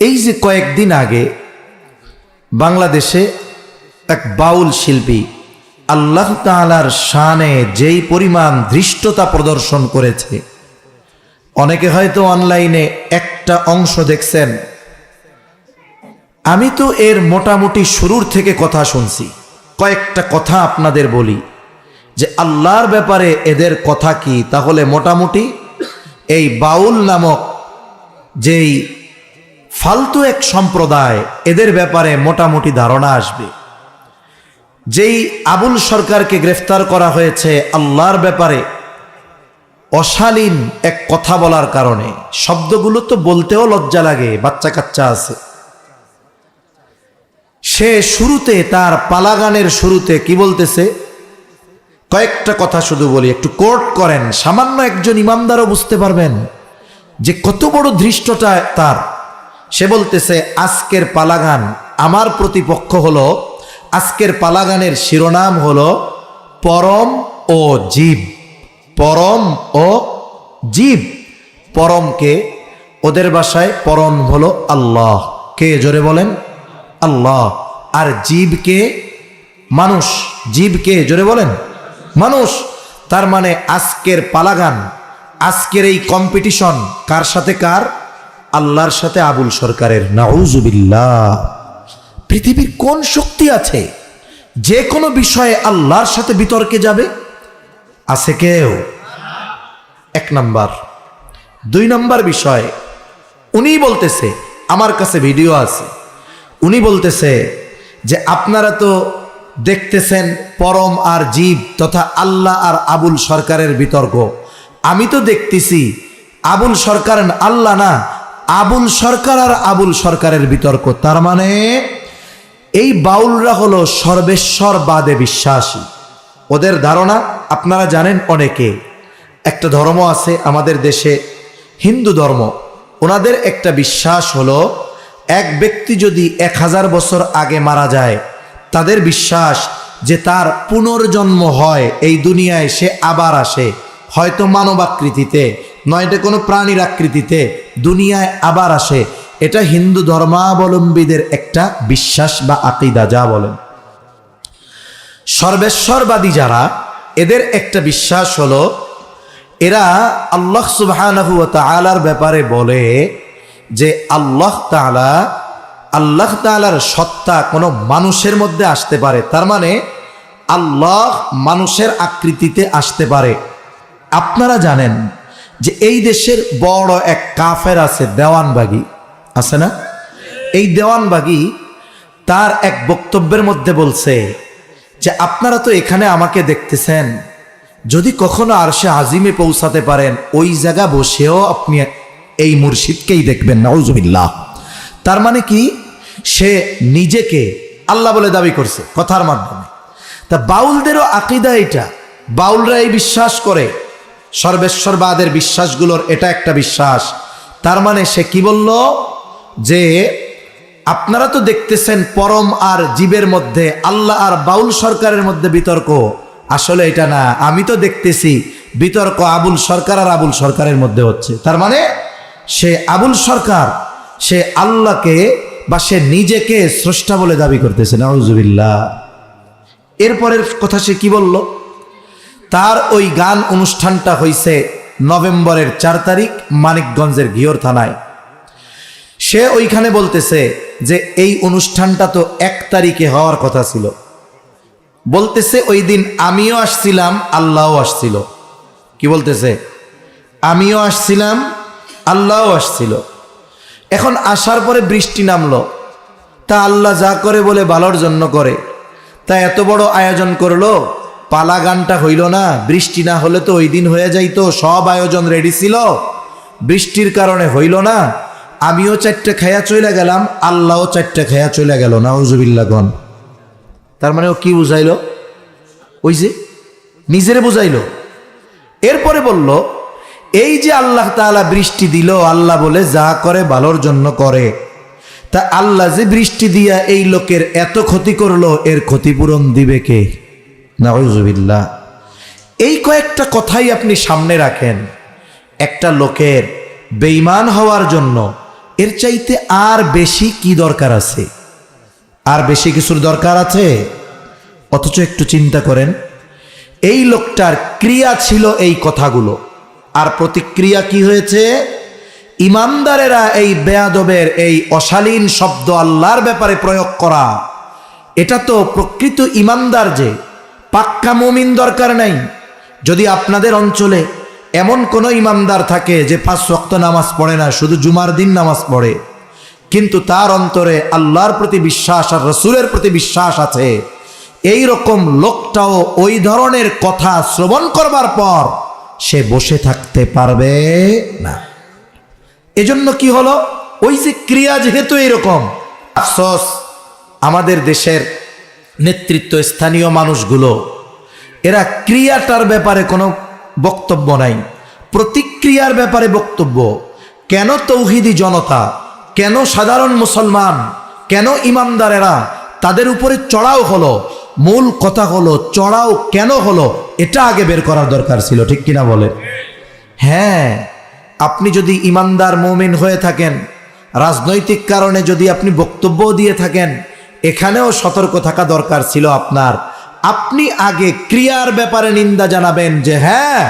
এই যে কয়েকদিন আগে বাংলাদেশে এক বাউল শিল্পী আল্লাহ তাআলার শানে যেই পরিমাণ ধৃষ্টতা প্রদর্শন করেছে, অনেকে হয়তো অনলাইনে একটা অংশ দেখছেন। আমি তো এর মোটামুটি শুরুর থেকে কথা শুনছি। কয়েকটা কথা আপনাদের বলি যে আল্লাহর ব্যাপারে এদের কথা কি? তাহলে মোটামুটি এই বাউল নামক যেই ফালতু এক সম্প্রদায়, এদের ব্যাপারে মোটামুটি ধারণা আসবে। যেই আবুল সরকারকে গ্রেফতার করা হয়েছে আল্লাহর ব্যাপারে, অশালীন এক কথা বলার কারণে। শব্দগুলো তো বলতেও লজ্জা লাগে বাচ্চা কাচ্চা আছে। সে শুরুতে, তার পালাগানের শুরুতে কি বলতেছে? কয়েকটা কথা শুধু বলি, একটু কোর্ট করেন, সামান্য একজন ইমানদারও বুঝতে পারবেন যে কত বড় ধৃষ্টটা তার। সে বলতেছে, আজকের পালাগান আমার প্রতিপক্ষ হলো, আজকের পালাগানের শিরোনাম হলো পরম ও জীব। পরম ও জীব। পরমকে ওদের বাসায় পরম হলো আল্লাহ। কে জোরে বলেন? আল্লাহ। আর জীবকে মানুষ। জীবকে জোরে বলেন? মানুষ। তার মানে আজকের পালাগান, আজকের এই কম্পিটিশন কার সাথে কার? আল্লাহর সাথে আবুল সরকারের নাউজুবিল্লাহ। পৃথিবীর কোন শক্তি আছে? যে কোনো বিষয়ে আল্লাহর সাথে বিতর্কে যাবে? আছে কেউ? এক নাম্বার। দুই নাম্বার বিষয়, উনি বলতেছে, আমার কাছে ভিডিও আছে। উনি বলতেছে যে আপনারা তো দেখতেছেন পরম আর জীব তথা আল্লাহ আর আবুল সরকারের বিতর্ক। আমি তো দেখতেছি, আবুল সরকার আল্লাহ না আবুল সরকার আর আবুল সরকারের বিতর্ক, তার মানে এই বাউলরা হলো সর্বেশ্বর বাদে বিশ্বাসী। ওদের ধারণা, আপনারা জানেন অনেকে, একটা ধর্ম আছে আমাদের দেশে হিন্দু ধর্ম। ওনাদের একটা বিশ্বাস হলো, এক ব্যক্তি যদি এক হাজার বছর আগে মারা যায়, তাদের বিশ্বাস যে তার পুনর্জন্ম হয় এই দুনিয়ায় সে আবার আসে, হয়তো মানবাকৃতিতে নয়টা কোনো প্রাণীর আকৃতিতে, দুনিয়ায় আবার আসে। এটা হিন্দু ধর্মাবলম্বীদের একটা বিশ্বাস বা আকিদা, যা বলেন। সর্বেশ্বরবাদী যারা, এদের একটা বিশ্বাস হলো, এরা আল্লাহ সুবহানাহু ওয়া তাআলার ব্যাপারে বলে যে আল্লাহ তাআলা, আল্লাহ তাআলার সত্তা কোনো মানুষের মধ্যে আসতে পারে। তার মানে আল্লাহ মানুষের আকৃতিতে আসতে পারে। আপনারা জানেন যে এই দেশের বড় এক কাফের আছে, দেওয়ানবাগি। আছে না? এই দেওয়ানবাগি তার এক বক্তব্যের মধ্যে বলছে যে, আপনারা তো এখানে আমাকে দেখতেছেন। যদি কখনো আর সে আজিমে পৌঁছাতে পারেন, ওই জায়গা বসেও আপনি এই মুর্শিদকেই দেখবেন, নাউজুবিল্লাহ। তার মানে কি? সে নিজেকে আল্লাহ বলে দাবি করছে কথার মাধ্যমে। তা বাউলদেরও আকিদা এটা। বাউলরা এই বিশ্বাস করে। সর্বেশ্বরবাদের বিশ্বাসগুলোর এটা একটা বিশ্বাস। তার মানে সে কি বলল? যে আপনারা তো দেখতেছেন পরম আর জীবের মধ্যে, আল্লাহ আর বাউল সরকারের মধ্যে বিতর্ক। আসলে এটা না, আমি তো দেখতেছি বিতর্ক আবুল সরকার আর আবুল সরকারের মধ্যে হচ্ছে। তার মানে সে আবুল সরকার, সে আল্লাহকে বা সে নিজেকে স্রষ্টা বলে দাবি করতেছে, নাউজুবিল্লাহ। এরপরের কথা সে কি বলল? তার ওই গান অনুষ্ঠানটা হয়েছে নভেম্বরের চার তারিখ মানিকগঞ্জের ঘিওর থানায়। সে ওইখানে বলতেছে যে এই অনুষ্ঠানটা তো এক তারিখে হওয়ার কথা ছিল। বলতেছে ওই দিন আমিও আসছিলাম, আল্লাহও আসছিল। কি বলতেছে? আমিও আসছিলাম, আল্লাহও আসছিল। এখন আসার পরে বৃষ্টি নামলো। তা আল্লাহ যা করে বলে ভালোর জন্য করে। তা এত বড় আয়োজন করল পালা গানটা হইল না, বৃষ্টি না হলে তো ওই দিন হয়ে যাইতো, সব আয়োজন রেডি ছিল। বৃষ্টির কারণে হইল না, আমিও চারটে খেয়া চলে গেলাম, আল্লাহও চারটে খেয়া চলে গেল নাউজুবিল্লা গন। তার মানে ও কি বুঝাইলো? ওই যে, নিজেরে বুঝাইলো। এরপরে বলল, এই যে আল্লাহ তাআলা বৃষ্টি দিল, আল্লাহ বলে যা করে ভালোর জন্য করে। তা আল্লাহ যে বৃষ্টি দিয়া এই লোকের এত ক্ষতি করল, এর ক্ষতিপূরণ দিবে কে? নাউজুবিল্লাহ এই কয়েকটা কথাই আপনি সামনে রাখেন। একটা লোকের বেইমান হওয়ার জন্য এর চাইতে আর বেশি কি দরকার আছে? আর বেশি কিছুর দরকার আছে? অথচ একটু চিন্তা করেন, এই লোকটার ক্রিয়া ছিল এই কথাগুলো। আর প্রতিক্রিয়া কি হয়েছে? ইমানদারেরা এই বেয়াদবের এই অশালীন শব্দ আল্লাহর ব্যাপারে প্রয়োগ করা। এটা তো প্রকৃত ইমানদার যে পাক্কা মুমিন দরকার নাই। যদি আপনাদের অঞ্চলে এমন কোনো ইমানদার থাকে যে পাঁচ রক্ত নামাজ পড়ে না, শুধু জুমার দিন নামাজ পড়ে, কিন্তু তার অন্তরে আল্লাহর প্রতি বিশ্বাস আর রসুলের প্রতি বিশ্বাস আছে, এই রকম লোকটাও ওই ধরনের কথা শ্রবণ করবার পর সে বসে থাকতে পারবে না। এজন্য কি হলো? ওই যে ক্রিয়া যেহেতু এরকম আফসোস আমাদের দেশের নেতৃত্ব স্থানীয় মানুষগুলো, এরা ক্রিয়াটার ব্যাপারে কোনো বক্তব্য নাই। প্রতিক্রিয়ার ব্যাপারে বক্তব্য, কেন তৌহিদি জনতা, কেন সাধারণ মুসলমান, কেন ইমানদারেরা তাদের উপরে চড়াও হলো, মূল কথা হলো চড়াও কেন হলো, এটা আগে বের করার দরকার ছিল, ঠিক কিনা বলে হ্যাঁ আপনি যদি ইমানদার মৌমিন হয়ে থাকেন, রাজনৈতিক কারণে যদি আপনি বক্তব্য দিয়ে থাকেন এখানেও সতর্ক থাকা দরকার ছিল আপনার। আপনি আগে ক্রিয়ার ব্যাপারে নিন্দা জানাবেন যে হ্যাঁ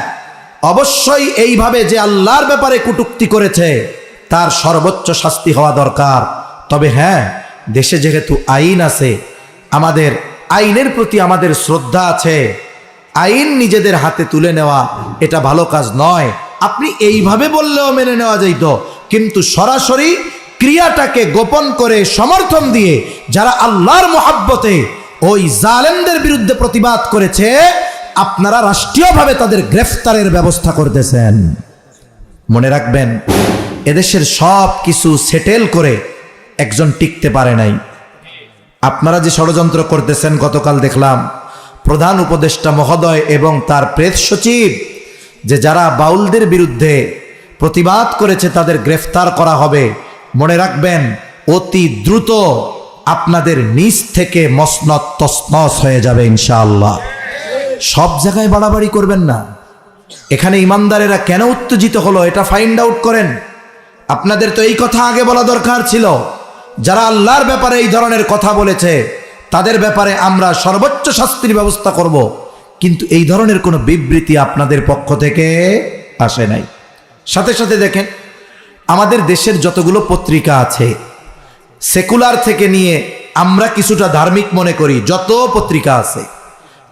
অবশ্যই এইভাবে যে আল্লাহর ব্যাপারে কুটুক্তি করেছে, তার সর্বোচ্চ শাস্তি হওয়া দরকার। তবে হ্যাঁ দেশে যেহেতু আইন আছে, আমাদের আইনের প্রতি আমাদের শ্রদ্ধা আছে, আইন নিজেদের হাতে তুলে নেওয়া এটা ভালো কাজ নয়। আপনি এইভাবে বললেও মেনে নেওয়া যাইত, কিন্তু সরাসরি ক্রিয়াটাকে গোপন করে সমর্থন দিয়ে যারা আল্লাহর মোহাব্বতে ওই জালেমদের বিরুদ্ধে প্রতিবাদ করেছে, আপনারা রাষ্ট্রীয়ভাবে তাদের গ্রেফতারের ব্যবস্থা করতেছেন। মনে রাখবেন, এদেশের সব কিছু সেটেল করে একজন টিকতে পারে নাই। আপনারা যে ষড়যন্ত্র করতেছেন, গতকাল দেখলাম প্রধান উপদেষ্টা মহোদয় এবং তার প্রেত সচিব, যে যারা বাউলদের বিরুদ্ধে প্রতিবাদ করেছে তাদের গ্রেফতার করা হবে মনে রাখবেন, অতি দ্রুত আপনাদের নিচ থেকে মসনত তসনস হয়ে যাবে ইনশাআল্লাহ। সব জায়গায় বাড়াবাড়ি করবেন না। এখানে ইমানদারেরা কেন উত্তেজিত হলো এটা ফাইন্ড আউট করেন। আপনাদের তো এই কথা আগে বলা দরকার ছিল। যারা আল্লাহর ব্যাপারে এই ধরনের কথা বলেছে, তাদের ব্যাপারে আমরা সর্বোচ্চ শাস্তির ব্যবস্থা করব। কিন্তু এই ধরনের কোনো বিবৃতি আপনাদের পক্ষ থেকে আসে নাই। সাথে সাথে দেখেন আমাদের দেশের যতগুলো পত্রিকা আছে, সেকুলার থেকে নিয়ে আমরা কিছুটা ধার্মিক মনে করি, যত পত্রিকা আছে।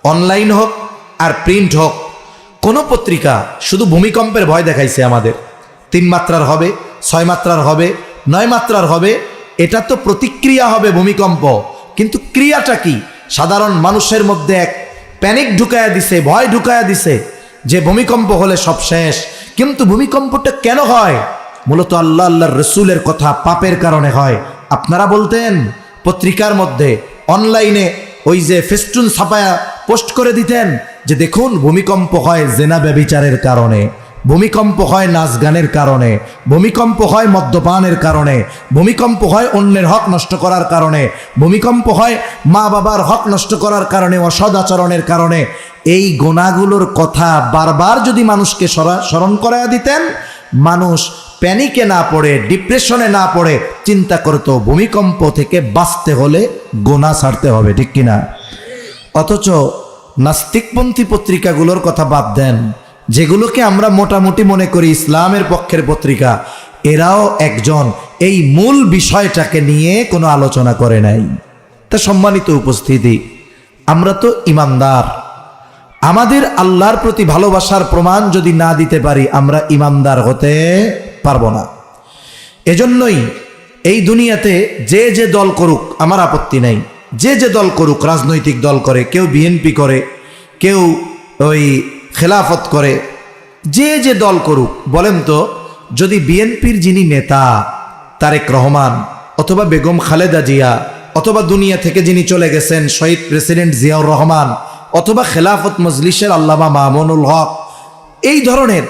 অনলাইন হোক আর প্রিন্ট হোক, কোনো পত্রিকা শুধু ভূমিকম্পের ভয় দেখাইছে আমাদের। তিন মাত্রার হবে, ছয় মাত্রার হবে, নয় মাত্রার হবে, এটা তো প্রতিক্রিয়া হবে ভূমিকম্প। কিন্তু ক্রিয়াটা কি? সাধারণ মানুষের মধ্যে এক প্যানিক ঢুকায়া দিছে, ভয় ঢুকায়া দিছে যে ভূমিকম্প হলে সব শেষ। কিন্তু ভূমিকম্পটা কেন হয়? মূলত আল্লাহ আল্লাহর রসুলের কথা পাপের কারণে হয়। আপনারা বলতেন, পত্রিকার মধ্যে, অনলাইনে ওই যে ফেস্টুন ছাপায়া পোস্ট করে দিতেন যে দেখুন, ভূমিকম্প হয় জেনা ব্যবিচারের কারণে, ভূমিকম্প হয় নাচ গানের কারণে, ভূমিকম্প হয় মদ্যপানের কারণে, ভূমিকম্প হয় অন্যের হক নষ্ট করার কারণে, ভূমিকম্প হয় মা বাবার হক নষ্ট করার কারণে অসদ আচরণের কারণে। এই গোনাগুলোর কথা বারবার যদি মানুষকে স্মরা- স্মরণ করায়া দিতেন, মানুষ প্যানিকে না পড়ে, ডিপ্রেশনে না পড়ে, চিন্তা করতো ভূমিকম্প থেকে বাঁচতে হলে গোনা ছাড়তে হবে, ঠিক কিনা অথচ নাস্তিকপন্থী পত্রিকাগুলোর কথা বাদ দেন, যেগুলোকে আমরা মোটামুটি মনে করি ইসলামের পক্ষের পত্রিকা, এরাও একজন এই মূল বিষয়টাকে নিয়ে কোনো আলোচনা করে নাই। তা সম্মানিত উপস্থিতি, আমরা তো ইমানদার। আমাদের আল্লাহর প্রতি ভালোবাসার প্রমাণ যদি না দিতে পারি, আমরা ইমানদার হতে পারব না। এজন্যই এই দুনিয়াতে যে যে দল করুক, আমার আপত্তি নাই। যে যে দল করুক, রাজনৈতিক দল করে, কেউ বিএনপি করে, কেউ ওই খেলাফত করে, যে যে দল করুক, বলেন তো, যদি বিএনপির যিনি নেতা, তারেক রহমান অথবা বেগম খালেদা জিয়া অথবা দুনিয়া থেকে যিনি চলে গেছেন, শহীদ প্রেসিডেন্ট জিয়াউর রহমান অথবা খেলাফত মজলিসের আল্লামা মামুনুল হক, এই ধরনের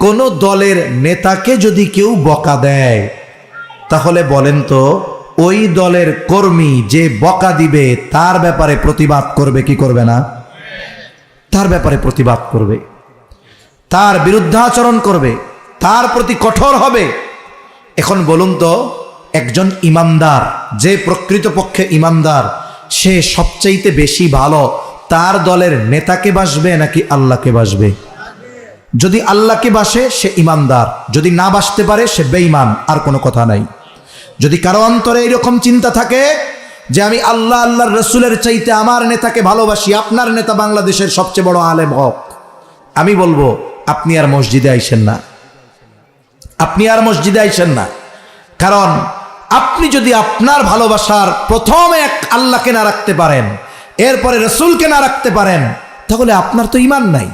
কোন দলের নেতাকে যদি কেউ বকা দেয়, তাহলে বলেন তো, ওই দলের কর্মী যে বকা দিবে, তার ব্যাপারে প্রতিবাদ করবে, কি করবে না? তার ব্যাপারে প্রতিবাদ করবে। তার বিরুদ্ধাচরণ করবে। তার প্রতি কঠোর হবে। এখন বলুন তো, একজন ইমানদার, যে প্রকৃতপক্ষে ইমানদার, সে সবচাইতে বেশি ভালো তার দলের নেতাকে বাসবে নাকি আল্লাহকে বাসবে? যদি আল্লাহকে বাসে, সে ইমানদার। যদি না বাসতে পারে, সে বেঈমান, আর কোনো কথা নাই। যদি কারও অন্তরে এরকম চিন্তা থাকে, যে আমি আল্লাহ, আল্লাহর রসুলের চাইতে আমার নেতাকে ভালোবাসি, আপনার নেতা বাংলাদেশের সবচেয়ে বড় আলেম হক। আমি বলব, আপনি আর মসজিদে আইসেন না। আপনি আর মসজিদে আইসেন না। কারণ, আপনি যদি আপনার ভালোবাসার প্রথম এক আল্লাহকে না রাখতে পারেন, এরপরে রসুলকে না রাখতে পারেন, তাহলে আপনার তো ইমান নাই।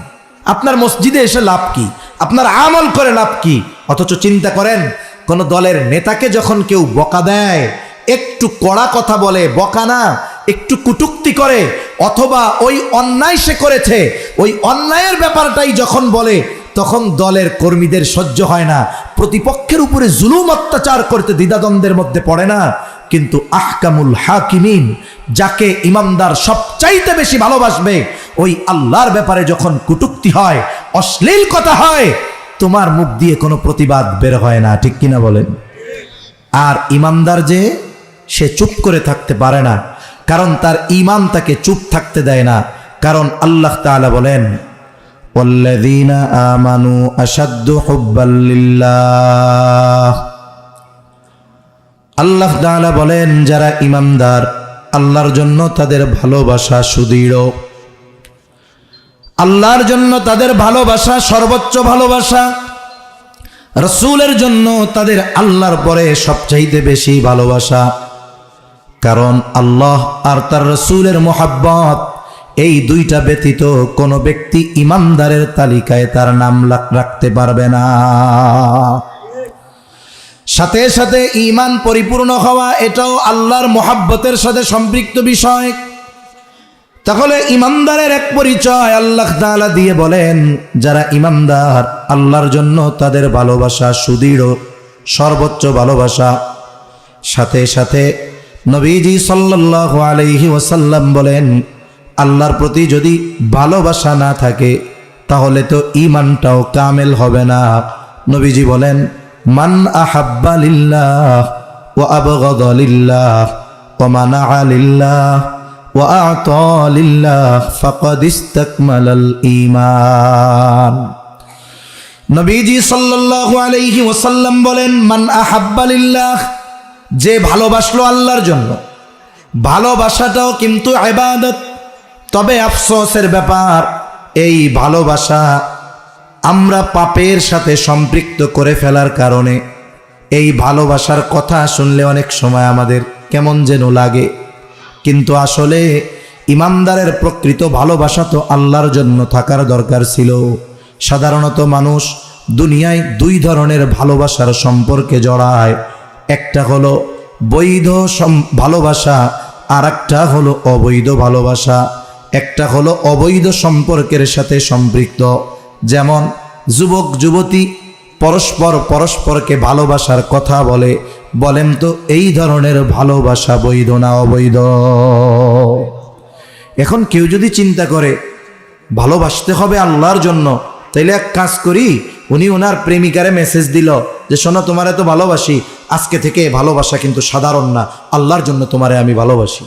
আপনার মসজিদে এসে লাভ কি? আপনার আমল করে লাভ কি? অথচ চিন্তা করেন, কোন দলের নেতাকে যখন কেউ বকা দেয়, একটু কড়া কথা বলে, বকা না, একটু কুটুক্তি করে, অথবা ওই অন্যায় সে করেছে, ওই অন্যায়ের ব্যাপারটাই যখন বলে, তখন দলের কর্মীদের সহ্য হয় না। প্রতিপক্ষের উপরে জুলুম অত্যাচার করতে দ্বিধাদ্বন্দ্বের মধ্যে পড়ে না। কিন্তু আহকামুল হাকিমিন, যাকে ইমানদার সবচাইতে বেশি ভালোবাসবে ওই আল্লাহর ব্যাপারে যখন কুটুক্তি হয়, অশ্লীল কথা হয়, তোমার মুখ দিয়ে কোনো প্রতিবাদ বের হয় না, ঠিক কিনা বলেন? আর ইমানদার যে, সে চুপ করে থাকতে পারে না, কারণ তার ইমান তাকে চুপ থাকতে দেয় না, কারণ আল্লাহ তালা বলেন আমানু আসাদ্য আল্লাহ তালা বলেন, যারা ইমানদার আল্লাহর জন্য তাদের ভালোবাসা সুদৃঢ়। আল্লাহর জন্য তাদের ভালোবাসা, সর্বোচ্চ ভালোবাসা। রসুলের জন্য তাদের আল্লাহর পরে সবচাইতে বেশি ভালোবাসা। কারণ আল্লাহ আর তার রসুলের মোহাব্বত, এই দুইটা ব্যতীত কোনো ব্যক্তি ইমানদারের তালিকায় তার নাম রাখতে পারবে না। সাথে সাথে ইমান পরিপূর্ণ হওয়া এটাও আল্লাহর মোহাব্বতের সাথে সম্পৃক্ত বিষয়। তাহলে ইমানদারের এক পরিচয় আল্লাহ তাআলা দিয়ে বলেন, যারা ইমানদার, আল্লাহর জন্য তাদের ভালোবাসা সুদৃঢ়, সর্বোচ্চ ভালোবাসা। সাথে সাথে নবীজি সাল্লাল্লাহু আলাইহি ওয়াসাল্লাম বলেন, আল্লাহর প্রতি যদি ভালোবাসা না থাকে, তাহলে তো ইমানটাও কামেল হবে না। নবীজি বলেন, মান আহাব্বা লিল্লাহ ওয়া আবগাদা লিল্লাহ ওয়া ওয়া আ'তা লিল্লাহ ফাকাদ ইসতাকমালাল নবীজি সাল্লাল্লাহু আলাইহি ওয়াসাল্লাম বলেন, মান আহাব্বা লিল্লাহ যে ভালোবাসলো আল্লাহর জন্য। ভালোবাসাটাও কিন্তু ইবাদত। তবে আফসোসের ব্যাপার, এই ভালোবাসা আমরা পাপের সাথে সম্পৃক্ত করে ফেলার কারণে। এই ভালোবাসার কথা শুনলে অনেক সময় আমাদের কেমন যেন লাগে। কিন্তু আসলে ইমানদারের প্রকৃত ভালোবাসা তো আল্লাহর জন্য থাকার দরকার ছিল। সাধারণত মানুষ দুনিয়ায় দুই ধরনের ভালোবাসার সম্পর্কে জড়ায়। একটা হলো বৈধ ভালোবাসা আর একটা হলো অবৈধ ভালোবাসা। একটা হলো অবৈধ সম্পর্কের সাথে সম্পৃক্ত। যেমন, যুবক, যুবতী পরস্পর পরস্পরকে ভালোবাসার কথা বলে বলেন তো, এই ধরনের ভালোবাসা বৈধ না অবৈধ? এখন কেউ যদি চিন্তা করে, ভালোবাসতে হবে আল্লাহর জন্য, তাইলে এক কাজ করি, উনি ওনার প্রেমিকারে মেসেজ দিল যে, শোনো, তোমার এত ভালোবাসি, আজকে থেকে ভালোবাসা কিন্তু সাধারণ না, আল্লাহর জন্য তোমারে আমি ভালোবাসি।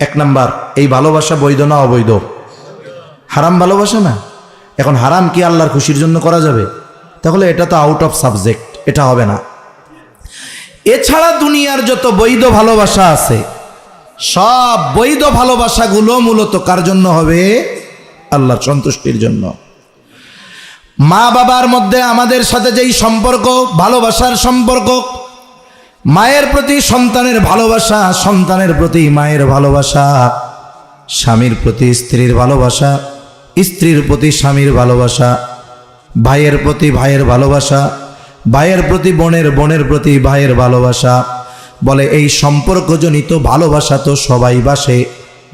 এক নাম্বার, এই ভালোবাসা বৈধ না অবৈধ? হারাম ভালোবাসা না? এখন হারাম কি আল্লাহর খুশির জন্য করা যাবে? তাহলে এটা তো আউট অফ সাবজেক্ট এটা হবে না। এছাড়া দুনিয়ার যত বৈধ ভালোবাসা আছে, সব বৈধ ভালোবাসাগুলো মূলত কার জন্য হবে? আল্লাহর সন্তুষ্টির জন্য। মা বাবার মধ্যে আমাদের সাথে যেই সম্পর্ক, ভালোবাসার সম্পর্ক, মায়ের প্রতি সন্তানের ভালোবাসা, সন্তানের প্রতি মায়ের ভালোবাসা, স্বামীর প্রতি স্ত্রীর ভালোবাসা, স্ত্রীর প্রতি স্বামীর ভালোবাসা, ভাইয়ের প্রতি ভাইয়ের ভালোবাসা ভাইয়ের প্রতি, বোনের বোনের প্রতি ভাইয়ের ভালোবাসা। বলে, এই সম্পর্কজনিত ভালোবাসা তো সবাই বাসে,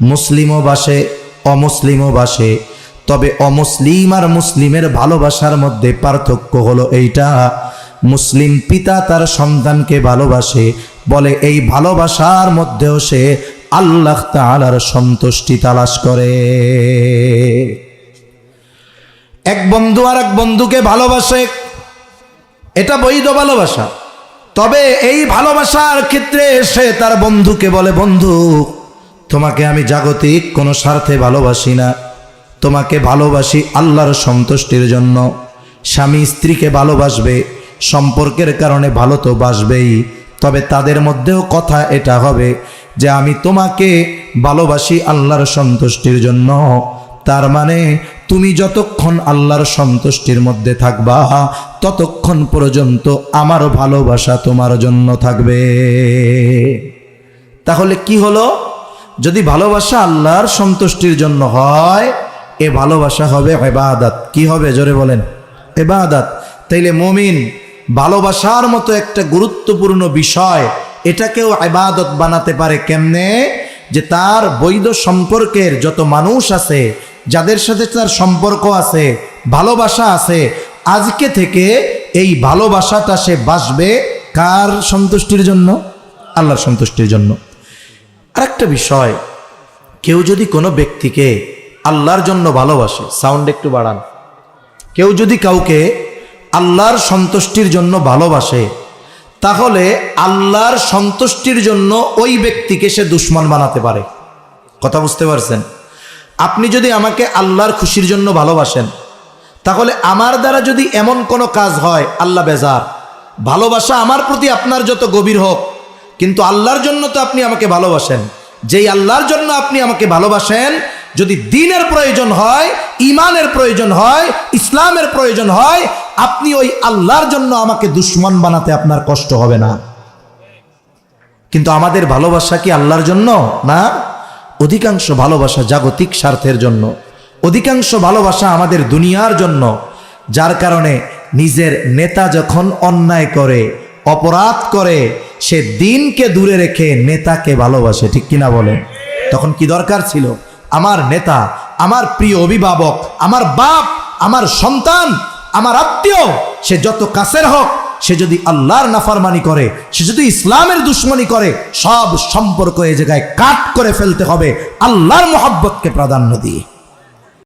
মুসলিমও বাসে, অমুসলিমও বাসে। তবে অমুসলিম আর মুসলিমের ভালোবাসার মধ্যে পার্থক্য হলো এইটা, মুসলিম পিতা তার সন্তানকে ভালোবাসে। বলে, এই ভালোবাসার মধ্যেও সে আল্লাহ তাআলার সন্তুষ্টি তালাশ করে। এক বন্ধু আর এক বন্ধুকে ভালোবাসে এটা বৈধ ভালোবাসা। তবে এই ভালোবাসার ক্ষেত্রে সে তার বন্ধুকে বলে, বন্ধু, তোমাকে আমি জাগতিক, কোনো স্বার্থে ভালোবাসি না। তোমাকে ভালোবাসি আল্লাহর সন্তুষ্টির জন্য। স্বামী স্ত্রীকে ভালোবাসবে, সম্পর্কের কারণে ভালো তো বাসবেই। তবে তাদের মধ্যেও কথা এটা হবে যে, আমি তোমাকে ভালোবাসি আল্লাহর সন্তুষ্টির জন্য। তার মানে তুমি যতক্ষণ আল্লাহর সন্তুষ্টির মধ্যে থাকবা, ততক্ষণ পর্যন্ত আমার ভালোবাসা তোমার জন্য থাকবে। তাহলে কি হলো? যদি ভালোবাসা আল্লাহর সন্তুষ্টির জন্য হয়, এ ভালোবাসা হবে এবাদাত কি হবে? জোরে বলেন। এবাদাত তাইলে মমিন ভালোবাসার মতো একটা গুরুত্বপূর্ণ বিষয়, এটাকেও এবাদত বানাতে পারে কেমনে? যে তার বৈধ সম্পর্কের যত মানুষ আছে যাদের সাথে তার সম্পর্ক আছে, ভালোবাসা আছে, আজকে থেকে এই ভালোবাসাটা সে বাসবে কার সন্তুষ্টির জন্য? আল্লাহর সন্তুষ্টির জন্য। আরেকটা বিষয়, কেউ যদি কোনো ব্যক্তিকে আল্লাহর জন্য ভালোবাসে সাউন্ড একটু বাড়ান। কেউ যদি কাউকে আল্লাহর সন্তুষ্টির জন্য ভালোবাসে, তাহলে আল্লাহর সন্তুষ্টির জন্য ওই ব্যক্তিকে সে দুশ্মন বানাতে পারে। কথা বুঝতে পারছেন? আপনি যদি আমাকে আল্লাহর খুশির জন্য ভালোবাসেন, তাহলে আমার দ্বারা যদি এমন কোনো কাজ হয়, আল্লাহ বেজার। ভালোবাসা আমার প্রতি আপনার যত গভীর হোক, কিন্তু আল্লাহর জন্য তো আপনি আমাকে ভালোবাসেন। যেই আল্লাহর জন্য আপনি আমাকে ভালোবাসেন, যদি দিনের প্রয়োজন হয় ইমানের প্রয়োজন হয়, ইসলামের প্রয়োজন হয়, আপনি ওই আল্লাহর জন্য আমাকে দুশ্মন বানাতে আপনার কষ্ট হবে না। কিন্তু আমাদের ভালোবাসা কি আল্লাহর জন্য, না? অধিকাংশ ভালোবাসা জাগতিক স্বার্থের জন্য। অধিকাংশ ভালোবাসা আমাদের দুনিয়ার জন্য, যার কারণে নিজের নেতা যখন অন্যায় করে, অপরাধ করে, সে দিনকে দূরে রেখে নেতাকে ভালোবাসে, ঠিক কিনা বলেন? তখন কি দরকার ছিল? আমার নেতা, আমার প্রিয় অভিভাবক, আমার বাপ, আমার সন্তান, আমার আত্মীয়, সে যত কাছের হোক সে যদি আল্লাহর নাফারমানি করে, সে যদি ইসলামের দুশ্মনী করে, সব সম্পর্ক এ জায়গায় কাট করে ফেলতে হবে। আল্লাহর মোহাব্বতকে প্রাধান্য দিয়ে।